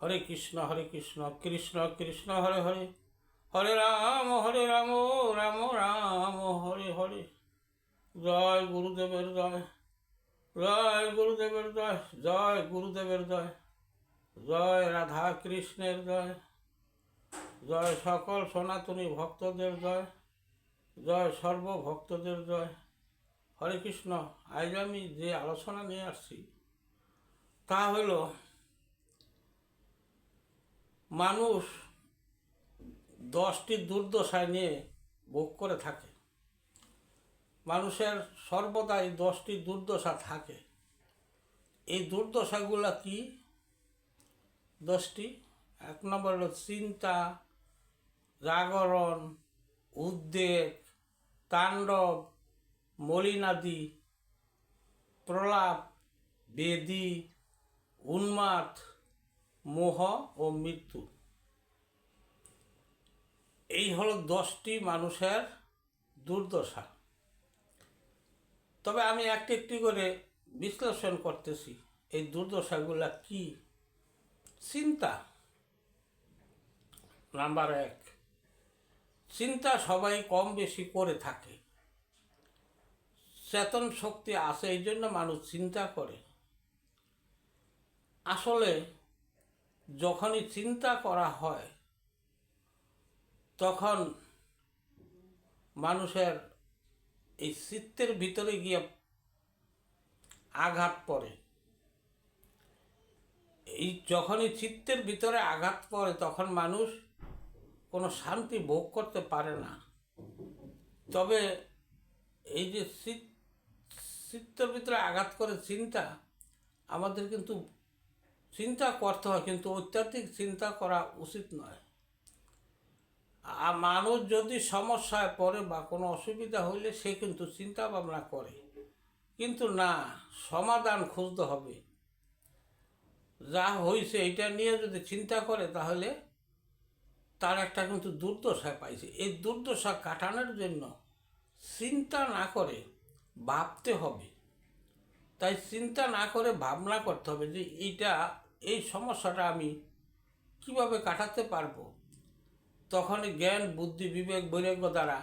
হরে কৃষ্ণ হরে কৃষ্ণ কৃষ্ণ কৃষ্ণ, হরে হরে। হরে রাম হরে রাম রাম রাম, হরে হরে। জয় গুরুদেবের জয় জয় গুরুদেবের জয় জয় গুরুদেবের জয় জয় রাধা কৃষ্ণের জয় জয় সকল সনাতনী ভক্তদের জয় জয় সর্বভক্তদের জয়। হরে কৃষ্ণ, আজ আমি যে আলোচনা নিয়ে আসছি, তা হল মানুষ দশটি দুর্দশায় নিয়ে ভোগ করে থাকে। মানুষের সর্বদাই দশটি দুর্দশা থাকে। এই দুর্দশাগুলো কি? দশটি। এক নম্বর হলো চিন্তা, জাগরণ, উদ্বেগ, তাণ্ডব, মলিনাদি, প্রলাপ, বেদি, উন্মাদ মোহ ও মৃত্যু। এই হলো দশটি মানুষের দুর্দশা। তবে আমি একটি একটি করে বিশ্লেষণ করতেছি, এই দুর্দশাগুলা কি? চিন্তা। নাম্বার এক, চিন্তা সবাই কম বেশি করে থাকে। চেতন শক্তি আছে এই জন্য মানুষ চিন্তা করে। আসলে যখনই চিন্তা করা হয়, তখন মানুষের এই চিত্তের ভিতরে গিয়ে আঘাত পড়ে। এই যখনই চিত্তের ভিতরে আঘাত পড়ে, তখন মানুষ কোনো শান্তি ভোগ করতে পারে না। তবে এই যে চিত- চিত্তের ভিতরে আঘাত করে চিন্তা, আমাদের কিন্তু চিন্তা করতে হয়, কিন্তু অত্যাধিক চিন্তা করা উচিত নয়। আর মানুষ যদি সমস্যায় পড়ে বা কোনো অসুবিধা হইলে সে কিন্তু চিন্তা ভাবনা করে। কিন্তু না, সমাধান খুঁজতে হবে। যা হয়েছে এটা নিয়ে যদি চিন্তা করে, তাহলে তার একটা কিন্তু দুর্দশায় পাইছে। এই দুর্দশা কাটানোর জন্য চিন্তা না করে ভাবতে হবে। তাই চিন্তা না করে ভাবনা করতে হবে যে এইটা এই সমস্যাটা আমি কীভাবে কাটাতে পারব? তখন জ্ঞান, বুদ্ধি, বিবেক, বৈরাগ্য দ্বারা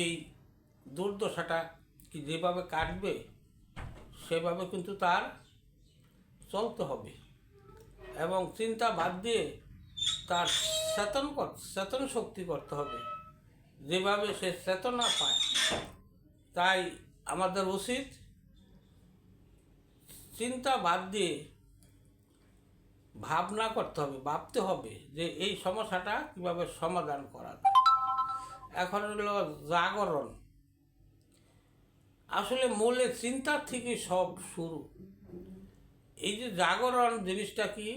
এই দুর্দশাটা কি যেভাবে কাটবে, সেভাবে কিন্তু তার চলতে হবে। এবং চিন্তা বাদ দিয়ে তার চেতন চেতন শক্তি করতে হবে। যেভাবে সে চেতনা পায়, তাই আমাদের উচিত চিন্তা বাদ দিয়ে ভাবনা করতে হবে, ভাবতে হবে যে এই সমস্যাটা কীভাবে সমাধান করা যায়। এখন হলো জাগরণ। আসলে মূলে চিন্তার থেকে সব শুরু। এই যে জাগরণ জিনিসটা কি,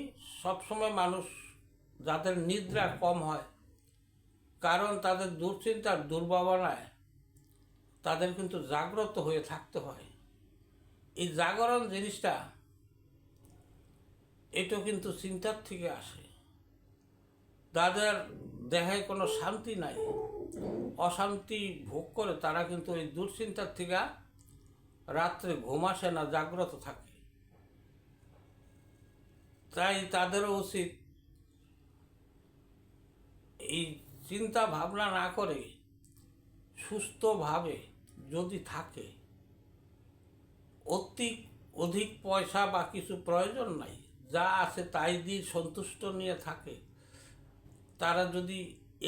সবসময় মানুষ যাদের নিদ্রা কম হয়, কারণ তাদের দুশ্চিন্তার দুর্ভাবনায় তাদের কিন্তু জাগ্রত হয়ে থাকতে হয়। এই জাগরণ জিনিসটা, এটা কিন্তু চিন্তার থেকে আসে। তাদের দেহে কোনো শান্তি নাই, অশান্তি ভোগ করে তারা কিন্তু এই দুশ্চিন্তার থেকে রাত্রে ঘুম আসে না, জাগ্রত থাকে। তাই তাদেরও উচিত এই চিন্তা ভাবনা না করে সুস্থভাবে যদি থাকে অতি অধিক পয়সা বা কিছু প্রয়োজন নাই। যা আছে তাই দিয়ে সন্তুষ্ট নিয়ে থাকে। তারা যদি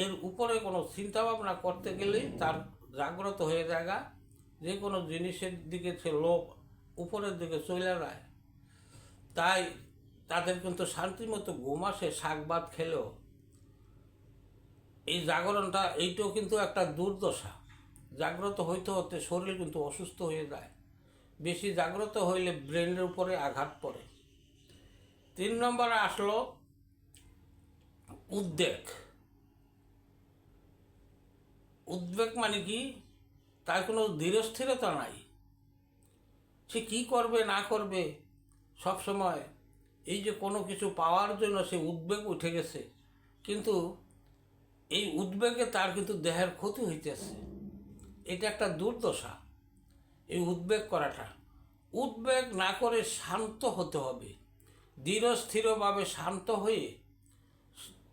এর উপরে কোনো চিন্তা ভাবনা করতে গেলেই তার জাগ্রত হয়ে জায়গা যে কোনো জিনিসের দিকে সে লোভ, উপরের দিকে চলে যায়। তাই তাদের কিন্তু শান্তি মতো ঘুম আসে, শাক খেলেও। এই জাগরণটা, এইটাও কিন্তু একটা দুর্দশা। জাগ্রত হইতে হতে শরীর কিন্তু অসুস্থ হয়ে যায়। বেশি জাগ্রত হইলে ব্রেনের উপরে আঘাত পড়ে। তিন নম্বরে আসলো উদ্বেগ। উদ্বেগ মানে কি? তার কোনো ধীরস্থিরতা নাই। সে কি করবে, না করবে, সব সময় এই যে কোনো কিছু পাওয়ার জন্য সে উদ্বেগ উঠে গেছে, কিন্তু এই উদ্বেগে তার কিন্তু দেহের ক্ষতি হইতেছে। এটা একটা দুর্দশা। এই উদ্বেগ করাটা। উদ্বেগ না করে শান্ত হতে হবে। ধীরস্থিরভাবে শান্ত হয়ে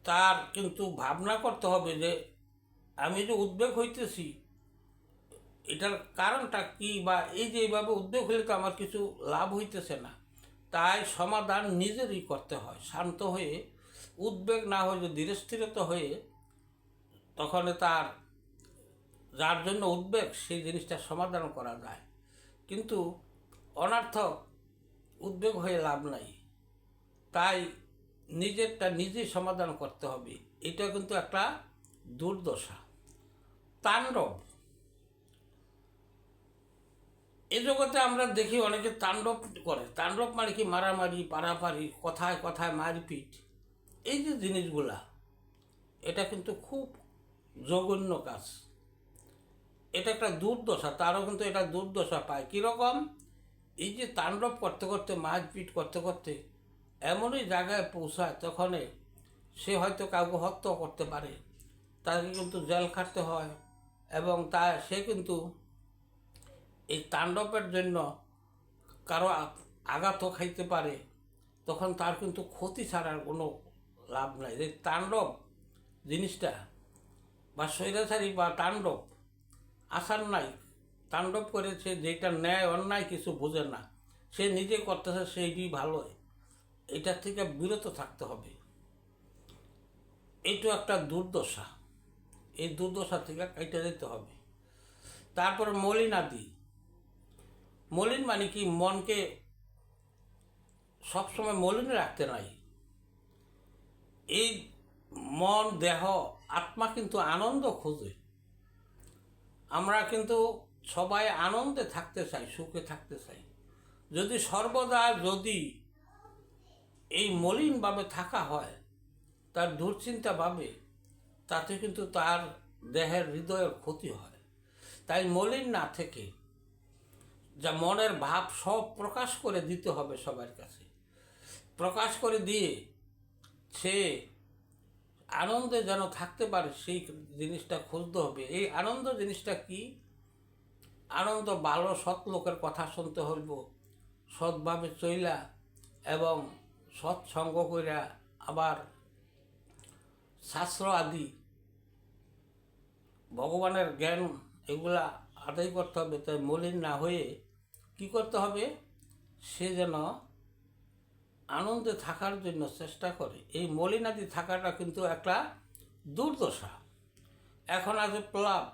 তার কিন্তু ভাবনা করতে হবে যে, আমি যে উদ্বেগ হইতেছি, এটার কারণটা কি বা এই যে এইভাবে উদ্বেগ হলে তো আমার কিছু লাভ হইতেছে না। তাই সমাধান নিজেরই করতে হয়। শান্ত হয়ে, উদ্বেগ না হয়ে ধীরস্থিরত হয়ে, তখন তার যার জন্য উদ্বেগ, সেই জিনিসটা সমাধান করা যায়। কিন্তু অনার্থক উদ্বেগ হয়ে লাভ নাই। তাই নিজেরটা নিজেই সমাধান করতে হবে। এটা কিন্তু একটা দুর্দশা। তাণ্ডব। এ জগতে আমরা দেখি অনেকে তাণ্ডব করে। তাণ্ডব মানে কি? মারামারি পারাপারি কথায় কথায় মারপিট। এই যে জিনিসগুলা, এটা কিন্তু খুব জঘন্য কাজ। এটা একটা দুর্দশা, তারও কিন্তু এটা দুর্দশা পায়। কীরকম? এই যে তাণ্ডব করতে করতে, মারপিট করতে করতে এমনই জায়গায় পৌঁছায়, তখন সে হয়তো কাউকে হত্যা করতে পারে। তাকে কিন্তু জেল খাটতে হয় এবং তা, সে কিন্তু এই তাণ্ডবের জন্য কারও আঘাতও খাইতে পারে। তখন তার কিন্তু ক্ষতি ছাড়ার কোনো লাভ নাই। এই তাণ্ডব জিনিসটা বা স্বৈরাচারী বা তাণ্ডব আসার নাই, তাণ্ডব করেছে, যেটা ন্যায় অন্যায় কিছু বোঝে না। সে নিজে করতেছে, সেইটি ভালো এটার থেকে বিরত থাকতে হবে। এইটা একটা দুর্দশা। এই দুর্দশা থেকে কেটে যেতে হবে। তারপর মলিন আদি। মলিন মানে কি? মনকে সবসময় মলিন রাখতে নাই। এই মন, দেহ, আত্মা কিন্তু আনন্দ খোঁজে। আমরা কিন্তু সবাই আনন্দে থাকতে চাই, সুখে থাকতে চাই। যদি সর্বদা যদি এই মলিনভাবে থাকা হয়, তার দুশ্চিন্তা ভাবে তাতে কিন্তু তার দেহের হৃদয়ের ক্ষতি হয়। তাই মলিন না থেকে যা মনের ভাব সব প্রকাশ করে দিতে হবে সবার কাছে। প্রকাশ করে দিয়ে সে আনন্দে যেন থাকতে পারে সেই জিনিসটা খুঁজতে হবে। এই আনন্দ জিনিসটা কি? আনন্দ ভালো, সৎ লোকের কথা শুনতে হইব, সৎভাবে চইলা এবং সৎসঙ্গ কইরা আবার শাস্ত্র আদি, ভগবানের জ্ঞান এগুলা আদায় করতে হবে। তাই মলিন না হয়ে কি করতে হবে? সে যেন আনন্দে থাকার জন্য চেষ্টা করে। এই মলিনাদি থাকাটা কিন্তু একটা দুর্দশা। এখন আছে প্রলাপ।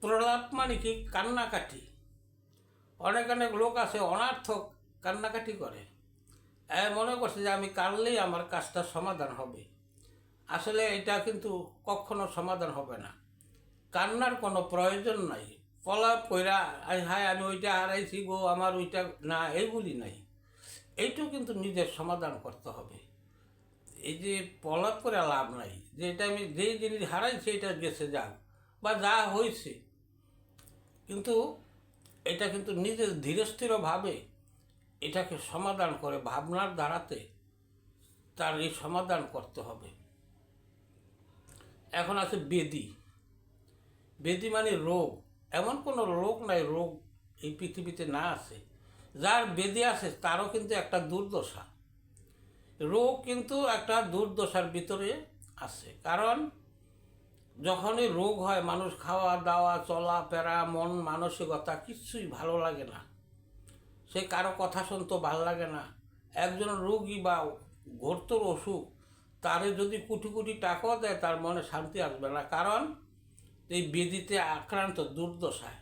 প্রলাপ মানে কি? কান্নাকাটি। অনেক অনেক লোক আছে অনার্থক কান্নাকাটি করে। এ মনে করছে যে আমি কানলেই আমার কাজটা সমাধান হবে। আসলে এটা কিন্তু কখনো সমাধান হবে না। কান্নার কোনো প্রয়োজন নাই। প্রলাপ কইরা হায়, আমি ওইটা হারাইছি গো, আমার ওইটা না এইগুলি নাই। এইটাও কিন্তু নিজের সমাধান করতে হবে। এই যে পলাপ করে লাভ নাই, যে এটা আমি যেই জিনিস হারাইছি এটা গেছে যাক, বা যা হয়েছে। কিন্তু এটা কিন্তু নিজের ধীরস্থিরভাবে এটাকে সমাধান করে ভাবনার দ্বারাতে তার এই সমাধান করতে হবে। এখন আছে বেদি। বেদি মানে রোগ। এমন কোনো রোগ নাই, রোগ এই পৃথিবীতে না আছে। যার বেদি আছে, তারও কিন্তু একটা দুর্দশা। রোগ কিন্তু একটা দুর্দশার ভিতরে আছে। কারণ যখনই রোগ হয়, মানুষ খাওয়া, দাওয়া, চলা ফেরা মন, মানসিকতা কিচ্ছুই ভালো লাগে না। সে কারও কথা শুনতে ভালো লাগে না। একজন রোগী বা ঘোরতর অসুখ, তারে যদি কোটি কোটি টাকাও দেয়, তার মনে শান্তি আসবে না। কারণ এই বেদিতে আক্রান্ত দুর্দশায়।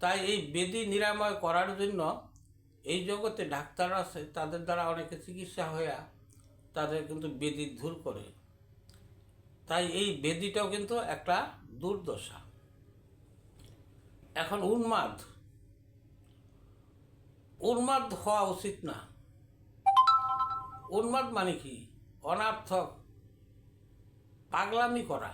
তাই এই বেদি নিরাময় করার জন্য এই জগতে ডাক্তার আছে, তাদের দ্বারা অনেকে চিকিৎসা হইয়া তাদের কিন্তু বেদি দূর করে। তাই এই বেদিটাও কিন্তু একটা দুর্দশা। এখন উন্মাদ উন্মাদ হওয়া উচিত না। উন্মাদ মানে কি? অনার্থক, পাগলামি করা।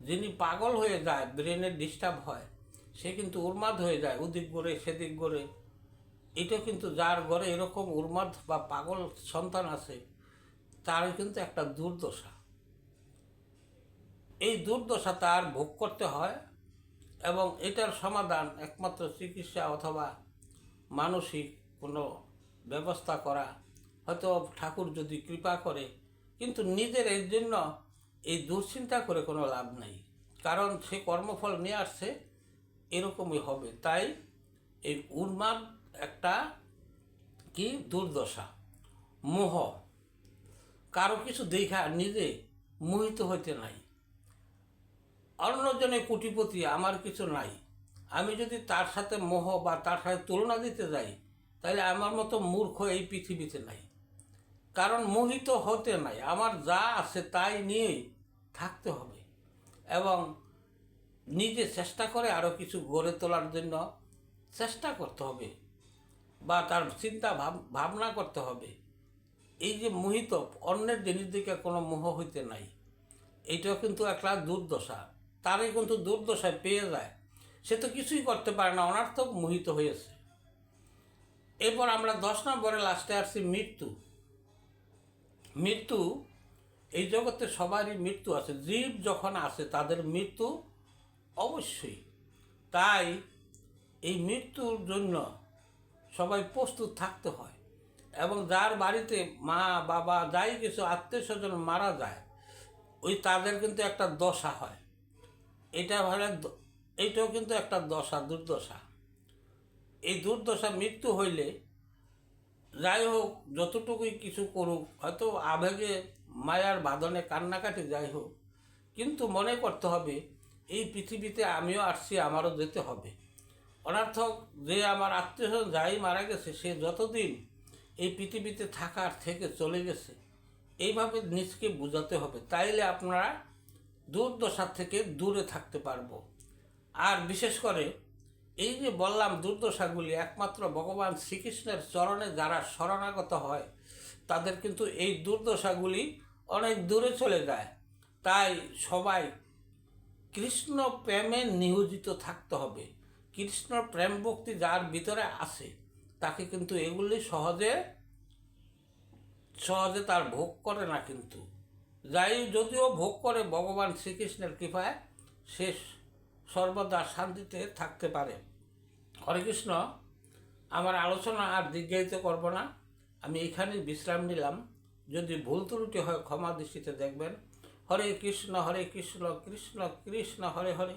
যিনি পাগল হয়ে যায় ব্রেনের ডিস্টার্ব হয়, সে কিন্তু উন্মাদ হয়ে যায় ওদিক করে সেদিক করে এটা কিন্তু যার ঘরে এরকম উন্মাদ বা পাগল সন্তান আছে তার কিন্তু একটা দুর্দশা। এই দুর্দশা তার ভোগ করতে হয় এবং এটার সমাধান একমাত্র চিকিৎসা অথবা মানসিক কোনো ব্যবস্থা করা। হয়তো ঠাকুর যদি কৃপা করে, কিন্তু নিজের এর জন্য এই দুশ্চিন্তা করে কোনো লাভ নেই। কারণ সে কর্মফল নিয়ে আসছে, এরকমই হবে। তাই এই উন্মাদ একটা কি? দুর্দশা। মোহ। কারও কিছু দেখা নিজে মোহিত হইতে নাই। অন্যজনে কোটিপতি আমার কিছু নাই। আমি যদি তার সাথে মোহ বা তার সাথে তুলনা দিতে যাই তাহলে আমার মতো মূর্খ এই পৃথিবীতে নাই। কারণ মোহিত হতে নাই। আমার যা আছে তাই নিয়েই থাকতে হবে। এবং নিজে চেষ্টা করে আরও কিছু গড়ে তোলার জন্য চেষ্টা করতে হবে। বা তার চিন্তা ভাব, ভাবনা করতে হবে। এই যে মোহিত, অন্যের জিনিস দিকে কোনো মোহ হইতে নাই। এইটাও কিন্তু একটা দুর্দশা। তারই কিন্তু দুর্দশায় পেয়ে যায়। সে তো কিছুই করতে পারে না, অনার্থক মোহিত হয়েছে। এরপর আমরা দশ নম্বরে লাস্টে আসছি মৃত্যু। মৃত্যু, এই জগতে সবারই মৃত্যু আছে। জীব যখন আছে তাদের মৃত্যু অবশ্যই। তাই এই মৃত্যুর জন্য সবাই প্রস্তুত থাকতে হয়। এবং যার বাড়িতে মা, বাবা যাই কিছু আত্মীয় স্বজন মারা যায়, ওই তাদের কিন্তু একটা দশা হয়। এটা হলে এইটাও কিন্তু একটা দশা, দুর্দশা। এই দুর্দশা মৃত্যু হইলে যাই হোক, যতটুকুই কিছু করুক, হয়তো আবেগে, মায়ার বাঁধনে কান্নাকাটি যাই হোক, কিন্তু মনে করতে হবে, এই পৃথিবীতে আমিও আসছি, আমারও যেতে হবে। অনার্থক যে আমার আত্মীয় স্বজন যাই মারা গেছে, সে যতদিন এই পৃথিবীতে থাকার থেকে চলে গেছে, এইভাবে নিজকে বোঝাতে হবে। তাইলে আপনারা দুর্দশা থেকে দূরে থাকতে পারব। আর বিশেষ করে এই যে বললাম দুর্দশাগুলি, একমাত্র ভগবান শ্রীকৃষ্ণের চরণে যারা শরণাগত হয়, তাদের কিন্তু এই দুর্দশাগুলি অনেক দূরে চলে যায়। তাই সবাই কৃষ্ণ প্রেমে নিয়োজিত থাকতে হবে। কৃষ্ণ প্রেম ভক্তি যার ভিতরে আছে, তাকে কিন্তু এগুলি সহজে সহজে তার ভোগ করে না কিন্তু। যাই যদিও ভোগ করে ভগবান শ্রীকৃষ্ণের কৃপায় সে সর্বদা শান্তিতে থাকতে পারে। হরে কৃষ্ণ, আমার আলোচনা আর দীর্ঘায়িত করব না। আমি এখানেই বিশ্রাম নিলাম। যদি ভুল ত্রুটি হয়, ক্ষমা দৃষ্টিতে দেখবেন। হরে কৃষ্ণ হরে কৃষ্ণ কৃষ্ণ কৃষ্ণ, হরে হরে।